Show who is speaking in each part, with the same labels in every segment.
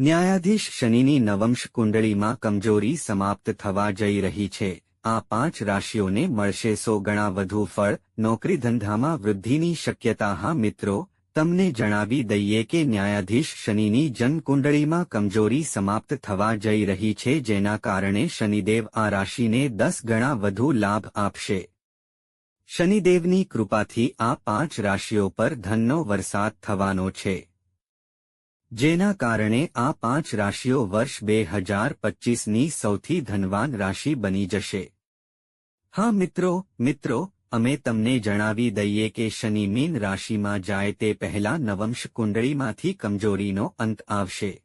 Speaker 1: ન્યાયાધીશ શનિની નવંશ કુંડળીમાં કમજોરી સમાપ્ત થવા જઈ રહી છે. આ પાંચ રાશિઓને મળશે સો ગણા વધુ ફળ નોકરી ધંધામાં વૃદ્ધિની શક્યતા. હા મિત્રો, તમને જણાવી દઈએ કે ન્યાયાધીશ શનિની જન્મકુંડળીમાં કમજોરી સમાપ્ત થવા જઈ રહી છે, જેના કારણે શનિદેવ આ રાશિને દસ ગણા વધુ લાભ આપશે. શનિદેવની કૃપાથી આ પાંચ રાશિઓ પર ધનનો વરસાદ થવાનો છે. જેના કારણે આ પાંચ રાશિઓ વર્ષ બે હજાર પચીસની સૌથી ધનવાન રાશિ બની જશે. હા મિત્રો મિત્રો, અમે તમને જણાવી દઈએ કે શનિ મીન રાશિમાં જાય તે પહેલા નવંશ કુંડળીમાંથી કમજોરીનો અંત આવશે.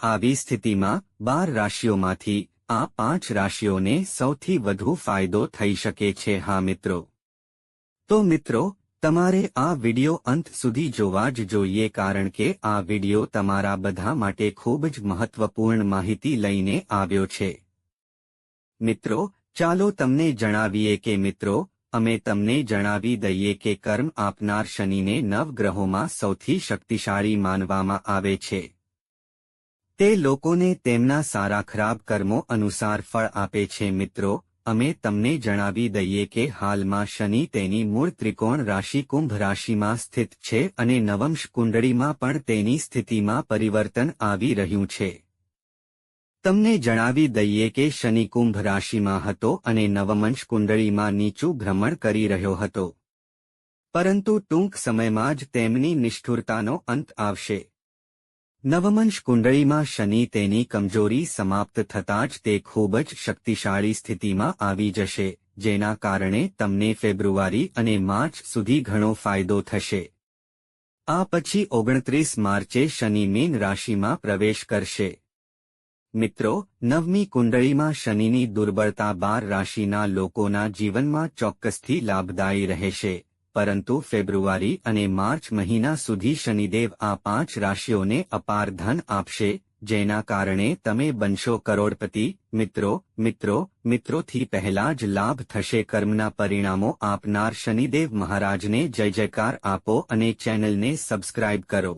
Speaker 1: આવી સ્થિતિમાં બાર રાશિઓમાંથી આ પાંચ રાશિઓને સૌથી વધુ ફાયદો થઈ શકે છે, હા મિત્રો. તો મિત્રો તમારે આ વિડિયો અંત સુધી જોવા જ જોઈએ કારણ કે આ વિડિયો તમારા બધા માટે ખૂબ જ મહત્વપૂર્ણ માહિતી લઈને આવ્યો છે. મિત્રો, ચાલો તમને જણાવીએ કે મિત્રો, અમે તમને જણાવી દઈએ કે કર્મ આપનાર શનિને નવગ્રહોમાં સૌથી શક્તિશાળી માનવામાં આવે છે. તે લોકોને તેમના સારા ખરાબ કર્મો અનુસાર ફળ આપે છે મિત્રો અમે તમને જણાવી દઈએ કે હાલમાં શનિ તેની મૂળ ત્રિકોણ રાશિ કુંભ રાશિમાં સ્થિત છે અને નવંશ કુંડળીમાં પણ તેની સ્થિતિમાં પરિવર્તન આવી રહ્યું છે. તમને જણાવી દઈએ કે શનિ કુંભ રાશિમાં હતો અને નવમંશ કુંડળીમાં નીચું ભ્રમણ કરી રહ્યો હતો. પરંતુ ટૂંક સમયમાં જ તેમની નિષ્ઠુરતાનો અંત આવશે. નવમંશ કુંડળીમાં શનિ તેની કમજોરી સમાપ્ત થતાં જ તે ખૂબ જ શક્તિશાળી સ્થિતિમાં આવી જશે, જેના કારણે તમને ફેબ્રુઆરી અને માર્ચ સુધી ઘણો ફાયદો થશે. આ પછી ઓગણત્રીસ માર્ચે શનિ મીન રાશિમાં પ્રવેશ કરશે. મિત્રો, નવમી કુંડળીમાં શનિની દુર્બળતા બાર રાશિના લોકોના જીવનમાં ચોક્કસથી લાભદાયી રહેશે. પરંતુ ફેબ્રુઆરી અને માર્ચ મહિના સુધી શનિદેવ આ પાંચ રાશિઓને અપાર ધન આપશે, જેના કારણે તમે બનશો કરોડપતિ, મિત્રો મિત્રો, મિત્રોથી પહેલા જ લાભ થશે કર્મના પરિણામો આપનાર શનિદેવ મહારાજને જય જયકાર આપો અને ચેનલને સબસ્ક્રાઇબ કરો.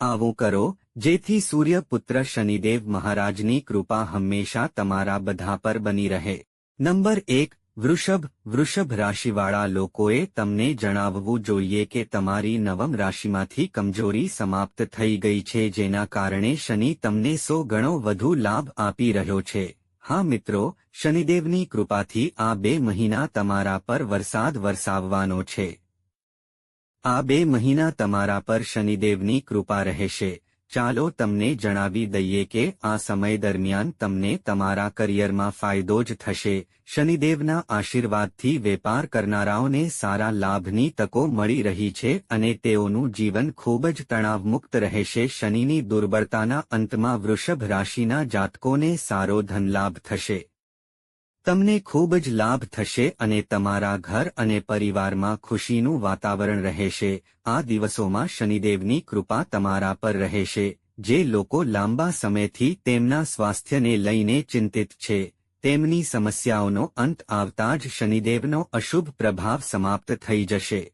Speaker 1: આવું કરો, જેથી સૂર્યપુત્ર શનિદેવ મહારાજની કૃપા હંમેશા તમારા બધા પર બની રહે. નંબર એક વૃષભ વૃષભ રાશિવાળા લોકોએ તમને જણાવવું જોઈએ કે તમારી નવમ રાશિમાંથી કમજોરી સમાપ્ત થઈ ગઈ છે, જેના કારણે શનિ તમને સો ગણો વધુ લાભ આપી રહ્યો છે. હા મિત્રો, શનિદેવની કૃપાથી આ બે મહિના તમારા પર વરસાદ વરસાવવાનો છે. આ બે મહિના તમારા પર શનિદેવની કૃપા રહેશે. ચાલો તમને જણાવી દઈએ કે આ સમય દરમિયાન તમને તમારા કરિયરમાં ફાયદો જ થશે. શનિદેવના આશીર્વાદથી વેપાર કરનારાઓને સારા લાભની તકો મળી રહી છે અને તેઓનું જીવન ખૂબ જ તણાવમુક્ત રહેશે. શનિની દુર્બળતાના અંતમાં વૃષભ રાશિના જાતકોને સારો ધનલાભ થશે. તમને ખૂબ જ લાભ થશે અને તમારા ઘર અને પરિવારમાં ખુશીનું વાતાવરણ રહેશે. આ દિવસોમાં શનિદેવની કૃપા તમારા પર રહેશે, જે લોકો લાંબા સમયથી તેમના સ્વાસ્થ્યને લઈને ચિંતિત છે. તેમની સમસ્યાઓનો અંત આવતા જ શનિદેવનો અશુભ પ્રભાવ સમાપ્ત થઈ જશે.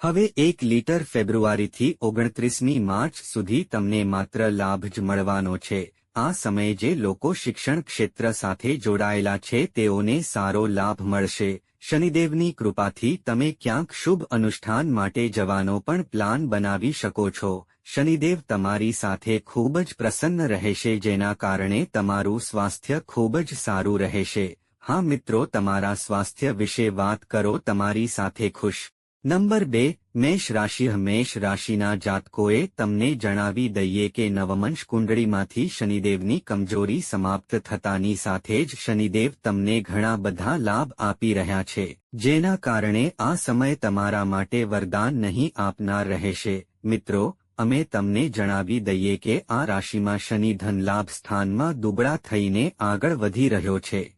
Speaker 1: હવે એક લીટર ફેબ્રુઆરીથી ઓગણત્રીસમી માર્ચ સુધી તમને માત્ર લાભ જ મળવાનો છે. આ સમયે જે લોકો શિક્ષણ ક્ષેત્ર સાથે જોડાયેલા છે તેઓને સારો લાભ મળશે. શનિદેવની કૃપાથી તમે ક્યાંક શુભ અનુષ્ઠાન માટે જવાનો પણ પ્લાન બનાવી શકો છો. શનિદેવ તમારી સાથે ખૂબ જ પ્રસન્ન રહેશે, જેના કારણે તમારું સ્વાસ્થ્ય ખૂબ જ સારું રહેશે. હા મિત્રો, તમારા સ્વાસ્થ્ય વિશે વાત કરો, તમારી સાથે ખુશ. નંબર બે મેષ રાશિ મેષ રાશિના જાતકોએ તમને જણાવી દઈએ કે નવમંશ કુંડળીમાંથી શનિદેવની કમજોરી સમાપ્ત થતાની સાથે જ શનિદેવ તમને ઘણા બધા લાભ આપી રહ્યા છે, જેના કારણે આ સમય તમારા માટે વરદાન નહીં આપનાર રહેશે. મિત્રો, અમે તમને જણાવી દઈએ કે આ રાશિમાં શનિ ધનલાભ સ્થાનમાં દુબળા થઈને આગળ વધી રહ્યો છે.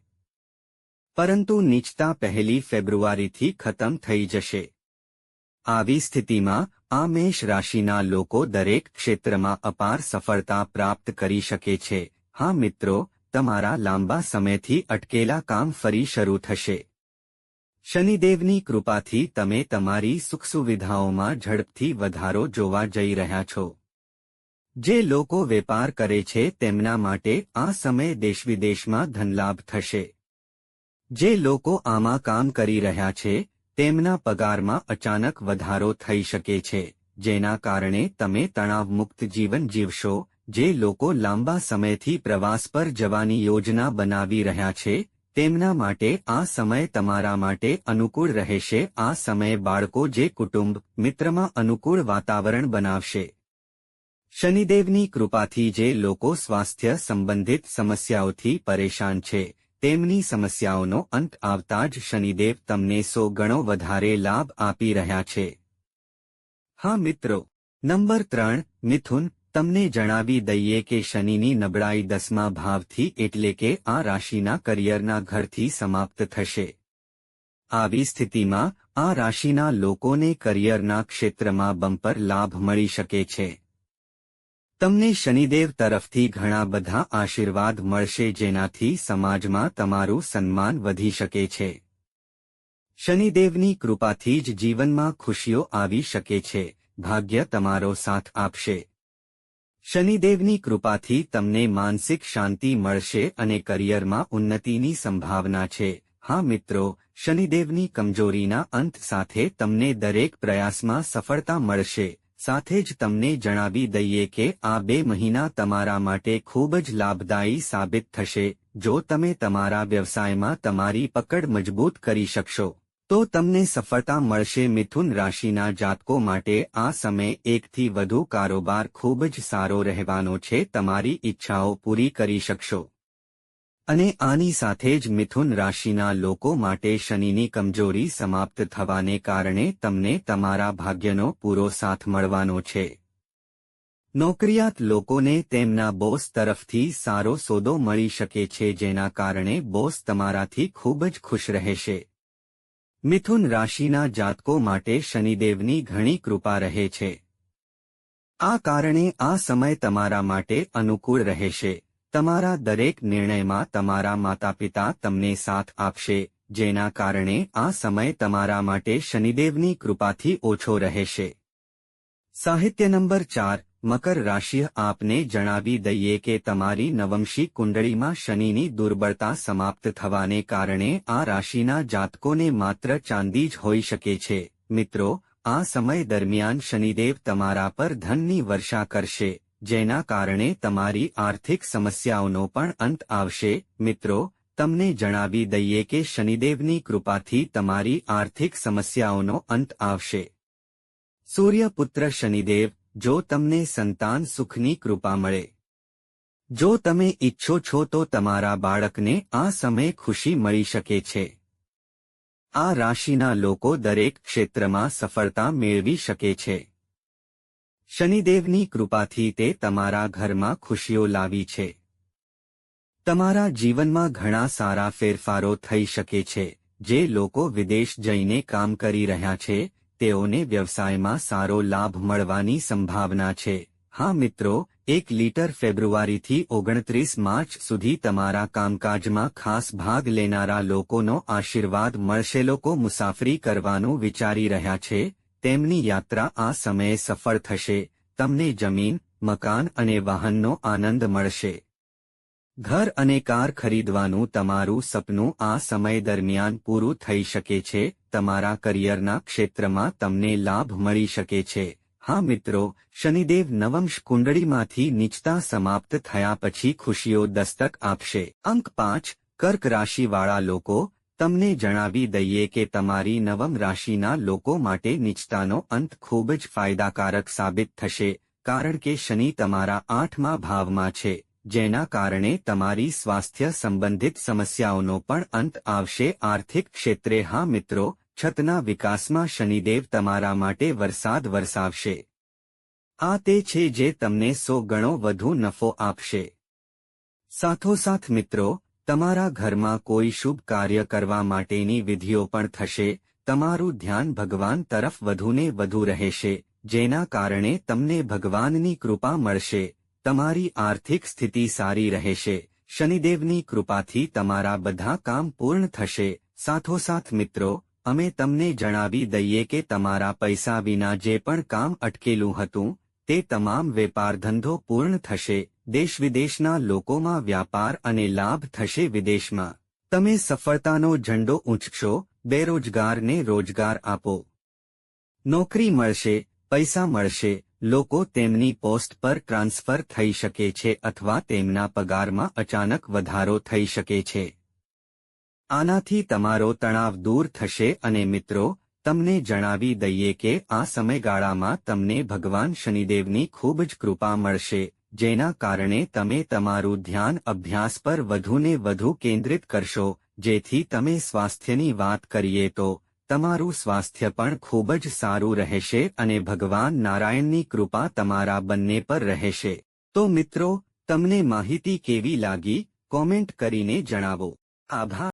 Speaker 1: પરંતુ નીચતા પહેલી ફેબ્રુઆરીથી ખતમ થઈ જશે. આવી સ્થિતિમાં, આ મેષ રાશિના લોકો દરેક ક્ષેત્રમાં અપાર સફળતા પ્રાપ્ત કરી શકે છે. હા મિત્રો, તમારા લાંબા સમયથી અટકેલા કામ ફરી શરૂ થશે. શનિદેવની કૃપાથી તમે તમારી સુખ સુવિધાઓમાં ઝડપથી વધારો જોવા જઈ રહ્યા છો. જે લોકો વેપાર કરે છે તેમના માટે આ સમય દેશવિદેશમાં ધનલાભ થશે. જે લોકો આમાં કામ કરી રહ્યા છે તેમના પગારમાં અચાનક વધારો થઈ શકે છે, જેના કારણે તમે તણાવમુક્ત જીવન જીવશો, જે લોકો લાંબા સમયથી પ્રવાસ પર જવાની યોજના બનાવી રહ્યા છે, તેમના માટે આ સમય તમારા માટે અનુકૂળ રહેશે, આ સમયે બાળકો જે કુટુંબ મિત્રમાં અનુકૂળ વાતાવરણ બનાવશે. શનિદેવની કૃપાથી જે લોકો સ્વાસ્થ્ય સંબંધિત સમસ્યાઓથી પરેશાન છે તેમની સમસ્યાઓનો અંત આવતા જ શનિદેવ તમને સો ગણો વધારે લાભ આપી રહ્યા છે. હા મિત્રો, નંબર ત્રણ, મિથુન, તમને જણાવી દઈએ કે શનિની નબળાઈ દસમા ભાવથી એટલે કે આ રાશિના કરિયરના ઘરથી સમાપ્ત થશે. આવી સ્થિતિમાં આ રાશિના લોકોને કરિયરના ક્ષેત્રમાં બમ્પર લાભ મળી શકે છે. તમને શનિદેવ તરફથી ઘણા બધા આશીર્વાદ મળશે જેનાથી સમાજમાં તમારું સન્માન વધી શકે છે. શનિદેવની કૃપાથી જ જીવનમાં ખુશીઓ આવી શકે છે, ભાગ્ય તમારો સાથ આપશે. શનિદેવની કૃપાથી તમને માનસિક શાંતિ મળશે અને કરિયરમાં ઉન્નતિની સંભાવના છે. હા મિત્રો, શનિદેવની કમજોરીના અંત સાથે તમને દરેક પ્રયાસમાં સફળતા મળશે. સાથે જ તમને જણાવી દઈએ કે આ બે મહિના તમારા માટે ખૂબ જ લાભદાયી સાબિત થશે. જો તમે તમારા વ્યવસાયમાં તમારી પકડ મજબૂત કરી શકશો, તો તમને સફળતા મળશે. મિથુન રાશિના જાતકો માટે આ સમય એકથી વધુ કારોબાર ખૂબ જ સારો રહેવાનો છે. તમારી ઈચ્છાઓ પૂરી કરી શકશો. અને આની સાથે જ મિથુન રાશિના લોકો માટે શનિની કમજોરી સમાપ્ત થવાને કારણે તમને તમારા ભાગ્યનો પૂરો સાથ મળવાનો છે. નોકરિયાત લોકોને તેમના બોસ તરફથી સારો સોદો મળી શકે છે જેના કારણે બોસ તમારાથી ખૂબ જ ખુશ રહેશે. મિથુન રાશિના જાતકો માટે શનિદેવની ઘણી કૃપા રહે છે. આ કારણે આ સમય તમારા માટે અનુકૂળ રહેશે. તમારા દરેક નિર્ણયમાં તમારા માતાપિતા તમને સાથ આપશે, જેના કારણે આ સમય તમારા માટે શનિદેવની કૃપાથી ઓછો રહેશે. સાહિત્ય નંબર ચાર, મકર રાશિ આપને જણાવી દઈએ કે તમારી નવમશી કુંડળીમાં શનિની દુર્બળતા સમાપ્ત થવાને કારણે આ રાશિના જાતકોને માત્ર ચાંદી જ હોઈ શકે છે. મિત્રો, આ સમય દરમિયાન શનિદેવ તમારા પર ધનની વર્ષા કરશે. જેના કારણે તમારી આર્થિક સમસ્યાઓનો પણ અંત આવશે. મિત્રો, તમને જણાવી દઈએ કે શનિદેવની કૃપાથી તમારી આર્થિક સમસ્યાઓનો અંત આવશે. સૂર્યપુત્ર શનિદેવ, જો તમને સંતાન સુખની કૃપા મળે, જો તમે ઈચ્છો છો તો તમારા બાળકને આ સમય ખુશી મળી શકે છે. આ રાશિના લોકો દરેક ક્ષેત્રમાં સફળતા મેળવી શકે છે. શનિદેવની કૃપાથી તે તમારા ઘરમાં ખુશીઓ લાવી છે. તમારા જીવનમાં ઘણા સારા ફેરફારો થઈ શકે છે. જે લોકો વિદેશ જઈને કામ કરી રહ્યા છે, તેઓને વ્યવસાયમાં સારો લાભ મળવાની સંભાવના છે. હા મિત્રો, એક લીટર ફેબ્રુઆરીથી ઓગણત્રીસ માર્ચ સુધી તમારા કામકાજમાં ખાસ ભાગ લેનારા લોકોનો આશીર્વાદ મળશે. લોકો મુસાફરી કરવાનું વિચારી રહ્યા છે તેમની યાત્રા આ સમયે સફળ થશે, તમને જમીન, મકાન અને વાહનનો આનંદ મળશે. ઘર અને કાર ખરીદવાનું તમારું સપનું આ સમય દરમિયાન પૂરું થઈ શકે છે, તમારા કરિયરના ક્ષેત્રમાં તમને લાભ મળી શકે છે. હા મિત્રો, શનિદેવ નવંશ કુંડળીમાંથી નીચતા સમાપ્ત થયા પછી ખુશીઓ દસ્તક આપશે. અંક પાંચ, કર્ક રાશિવાળા લોકો તમને જણાવી દઈએ કે તમારી નવમ રાશિના લોકો માટે નીચતાનો અંત ખૂબ જ ફાયદાકારક સાબિત થશે, કારણ કે શનિ તમારા આઠમા ભાવમાં છે, જેના કારણે તમારી સ્વાસ્થ્ય સંબંધિત સમસ્યાઓનો પણ અંત આવશે. આર્થિક ક્ષેત્રે હા મિત્રો, છતના વિકાસમાં શનિદેવ તમારા માટે વરસાદ વરસાવશે. આ તે છે જે તમને સો ગણો વધુ નફો આપશે. સાથોસાથ મિત્રો તમારા ઘરમાં કોઈ શુભ કાર્ય કરવા માટેની વિધિઓ પણ થશે, તમારું ધ્યાન ભગવાન તરફ વધુને વધુ રહેશે, જેના કારણે તમને ભગવાનની કૃપા મળશે, તમારી આર્થિક સ્થિતિ સારી રહેશે, શનિદેવની કૃપાથી તમારા બધા કામ પૂર્ણ થશે, સાથોસાથ મિત્રો, અમે તમને જણાવી દઈએ કે તમારા પૈસા વિના જે પણ કામ અટકેલું હતું, તે તમામ વેપાર ધંધો પૂર્ણ થશે દેશ વિદેશના લોકોમાં વ્યાપાર અને લાભ થશે વિદેશમાં. તમે સફળતાનો ઝંડો ઊંચકશો બેરોજગારને રોજગાર આપો. નોકરી મળશે, પૈસા મળશે, લોકો તેમની પોસ્ટ પર ટ્રાન્સફર થઈ શકે છે અથવા તેમના પગારમાં અચાનક વધારો થઈ શકે છે. આનાથી તમારો તણાવ દૂર થશે અને મિત્રો, તમને જણાવી દઈએ કે આ સમયગાળામાં તમને ભગવાન શનિદેવની ખૂબ જ કૃપા મળશે. જેના કારણે તમે તમારું ધ્યાન અભ્યાસ પર વધુને વધુ કેન્દ્રિત કરશો, જેથી તમે સ્વાસ્થ્યની વાત કરીએ તો, તમારું સ્વાસ્થ્ય પણ ખૂબ જ સારું રહેશે અને ભગવાન નારાયણની કૃપા તમારા બંને પર રહેશે. તો મિત્રો, તમને માહિતી કેવી લાગી? કોમેન્ટ કરીને જણાવો. આભાર.